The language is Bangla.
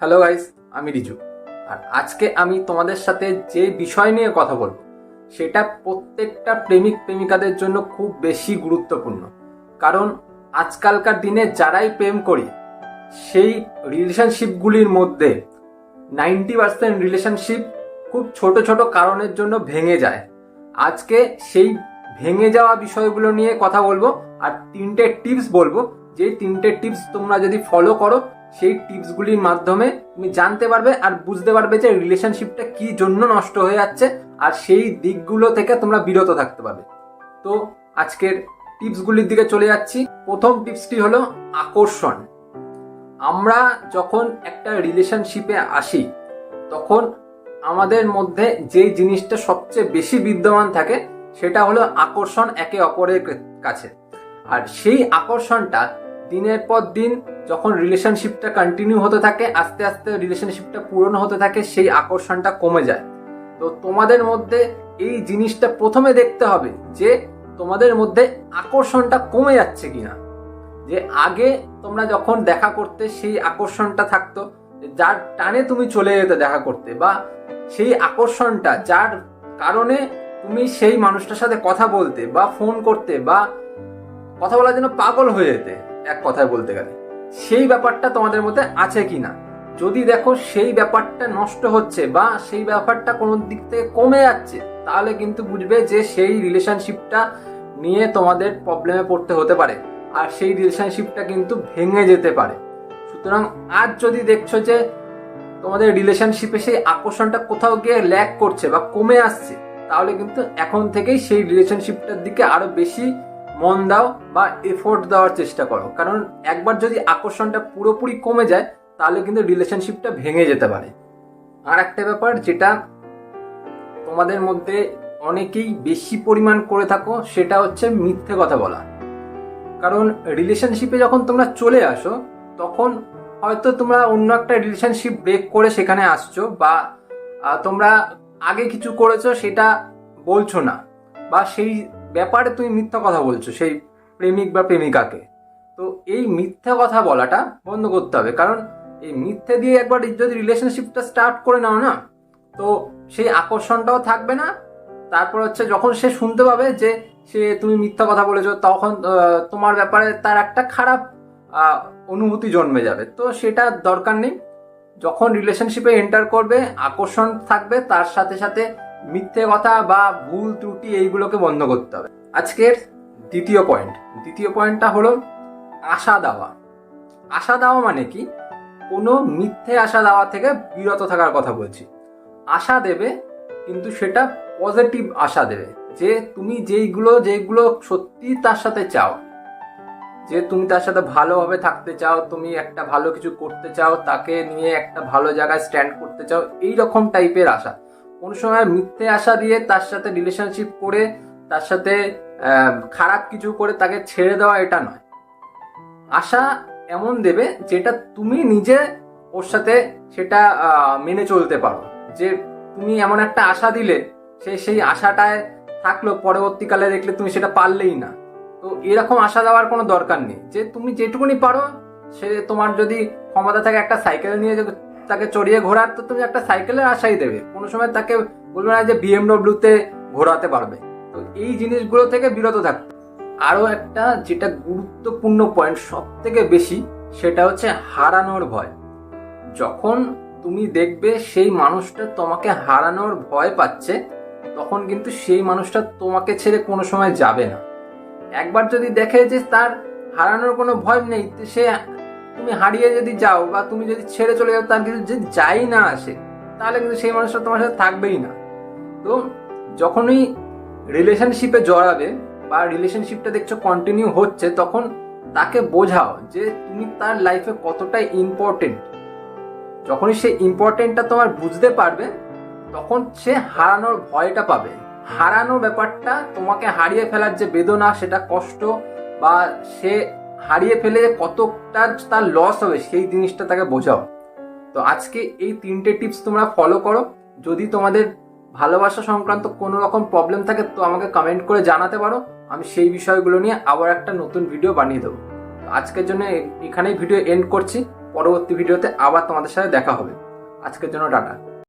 হ্যালো গাইস আমি রিজু। আর আজকে আমি তোমাদের সাথে যে বিষয় নিয়ে কথা বলব, সেটা প্রত্যেকটা প্রেমিক প্রেমিকাদের জন্য খুব বেশি গুরুত্বপূর্ণ। কারণ আজকালকার দিনে যারাই প্রেম করি, সেই রিলেশনশিপগুলির মধ্যে নাইনটি পার্সেন্ট রিলেশনশিপ খুব ছোট ছোট কারণের জন্য ভেঙে যায়। আজকে সেই ভেঙে যাওয়া বিষয়গুলো নিয়ে কথা বলব, আর তিনটে টিপস বলব। যে তিনটে টিপস তোমরা যদি ফলো করো সেই টিপসগুলির মাধ্যমে তুমি জানতে পারবে আর বুঝতে পারবে যে রিলেশনশিপটা কি জন্য নষ্ট হয়ে যাচ্ছে আর সেই দিকগুলো থেকে তোমরা বিরত থাকতে পারবে। তো আজকের টিপসগুলির দিকে চলে যাচ্ছি। প্রথম টিপসটি হলো আকর্ষণ। আমরা যখন একটা রিলেশনশিপে আসি, তখন আমাদের মধ্যে যে জিনিসটা সবচেয়ে বেশি বিদ্যমান থাকে, সেটা হলো আকর্ষণ একে অপরের কাছে। আর সেই আকর্ষণটা দিনের পর দিন যখন রিলেশনশিপটা কন্টিনিউ হতে থাকে, আস্তে আস্তে রিলেশনশিপটা পূরণ হতে থাকে, সেই আকর্ষণটা কমে যায়। তো তোমাদের মধ্যে এই জিনিসটা প্রথমে দেখতে হবে যে তোমাদের মধ্যে আকর্ষণটা কমে যাচ্ছে কিনা। যে আগে তোমরা যখন দেখা করতে সেই আকর্ষণটা থাকতো যার টানে তুমি চলে যেতে দেখা করতে বা সেই আকর্ষণটা, যার কারণে তুমি সেই মানুষটার সাথে কথা বলতে বা ফোন করতে বা কথা বলার জন্য পাগল হয়ে যেতে, এক কথায় বলতে গেলে। সেই ব্যাপারটা তোমাদের মধ্যে আছে কিনা? যদি দেখো সেই ব্যাপারটা নষ্ট হচ্ছে বা সেই ব্যাপারটা কোনো দিক থেকে কমে যাচ্ছে, তাহলে কিন্তু বুঝবে যে সেই রিলেশনশিপটা নিয়ে তোমাদের প্রবলেমে পড়তে হতে পারে। আর সেই রিলেশনশিপটা কিন্তু ভেঙে যেতে পারে। সুতরাং আজ যদি দেখছ যে তোমাদের রিলেশনশিপে সেই আকর্ষণটা কোথাও গিয়ে ল্যাক করছে বা কমে আসছে, তাহলে কিন্তু এখন থেকেই সেই রিলেশনশিপটার দিকে আরও বেশি মন দাও বা এফোর্ট দেওয়ার চেষ্টা করো। কারণ একবার যদি আকর্ষণটা পুরোপুরি কমে যায়, তাহলে কিন্তু রিলেশনশিপটা ভেঙে যেতে পারে। আর একটা ব্যাপার যেটা তোমাদের মধ্যে অনেকেই বেশি পরিমাণ করে থাকো, সেটা হচ্ছে মিথ্যে কথা বলা। কারণ রিলেশনশিপে যখন তোমরা চলে আসো, তখন হয়তো তোমরা অন্য একটা রিলেশনশিপ ব্রেক করে সেখানে আসছো বা তোমরা আগে কিছু করেছ সেটা বলছো না। বা সেই ব্যাপারে তুমি মিথ্যা কথা বলছো, সেই প্রেমিক বা প্রেমিকাকে। তো এই মিথ্যা কথা বলাটা বন্ধ করতে হবে, কারণ এই মিথ্যে দিয়ে একবার যদি রিলেশনশিপটা স্টার্ট করে নাও না, তো সেই আকর্ষণটাও থাকবে না। তারপর হচ্ছে যখন সে শুনতে পাবে যে সে তুমি মিথ্যা কথা বলেছ, তখন তোমার ব্যাপারে তার একটা খারাপ অনুভূতি জন্মে যাবে। তো সেটা দরকার নেই। যখন রিলেশনশিপে এন্টার করবে, আকর্ষণ থাকবে, তার সাথে সাথে মিথ্যে কথা বা ভুল ত্রুটি এইগুলোকে বন্ধ করতে হবে। আজকের দ্বিতীয় পয়েন্ট দ্বিতীয় পয়েন্টটা হলো আশা দেওয়া। আশা দেওয়া মানে কি? কোনো মিথ্যে আশা দেওয়া থেকে বিরত থাকার কথা বলছি। আশা দেবে, কিন্তু সেটা পজিটিভ আশা দেবে। যে তুমি যেইগুলো যেইগুলো সত্যি তার সাথে চাও। যে তুমি তার সাথে ভালোভাবে থাকতে চাও, তুমি একটা ভালো কিছু করতে চাও, তাকে নিয়ে একটা ভালো জায়গায় স্ট্যান্ড করতে চাও এই রকম টাইপের আশা। কোনো সময় মিথ্যে আশা দিয়ে তার সাথে রিলেশনশিপ করে, তার সাথে খারাপ কিছু করে তাকে ছেড়ে দেওয়া এটা নয়। আশা এমন দেবে যেটা তুমি নিজে ওর সাথে সেটা মেনে চলতে পারো। যে তুমি এমন একটা আশা দিলে, সে সেই আশাটায় থাকল, পরবর্তীকালে দেখলে তুমি সেটা পারলেই না। তো এরকম আশা দেওয়ার কোনো দরকার নেই। যে তুমি যেটুকুনি পারো, সে তোমার যদি ক্ষমতা থাকে একটা সাইকেল নিয়ে তাকে চড়িয়ে ঘোরার তো তুমি একটা সাইকেলের আশাই দেবে। কোনো সময় তাকে বলবে না যে বিএমডব্লিউতে ঘোরাতে পারবে। তো এই জিনিসগুলো থেকে বিরত থাকবে আরও একটা যেটা গুরুত্বপূর্ণ পয়েন্ট সব থেকে বেশি, সেটা হচ্ছে হারানোর ভয়। যখন তুমি দেখবে সেই মানুষটা তোমাকে হারানোর ভয় পাচ্ছে, তখন কিন্তু সেই মানুষটা তোমাকে ছেড়ে কোনো সময় যাবে না। একবার যদি দেখে যে তার হারানোর কোনো ভয় নেই সে তুমি হারিয়ে যদি যাও বা তুমি যদি ছেড়ে চলে যাও, তার কিন্তু যদি যাই না আসে, তাহলে কিন্তু সেই মানুষটা তোমার সাথে থাকবেই না। তো যখনই রিলেশনশিপে জড়াবে বা রিলেশনশিপটা দেখছ কন্টিনিউ হচ্ছে, তখন তাকে বোঝাও যে তুমি তার লাইফে কতটা ইম্পর্টেন্ট যখনই সে ইম্পর্টেন্টটা তোমার বুঝতে পারবে, তখন সে হারানোর ভয়টা পাবে। হারানোর ব্যাপারটা তোমাকে হারিয়ে ফেলার যে বেদনা, সেটা কষ্ট বা সে হারিয়ে ফেলে কতটা তার লস হবে, সেই জিনিসটা তাকে বোঝাও। তো আজকে এই তিনটে টিপস তোমরা ফলো করো। যদি তোমাদের ভালোবাসা সংক্রান্ত কোনো রকম প্রবলেম থাকে, তো আমাকে কমেন্ট করে জানাতে পারো। আমি সেই বিষয়গুলো নিয়ে আবার একটা নতুন ভিডিও বানিয়ে দেবো। আজকের জন্য এখানেই ভিডিও এন্ড করছি। পরবর্তী ভিডিওতে আবার তোমাদের সাথে দেখা হবে। আজকের জন্য টাটা।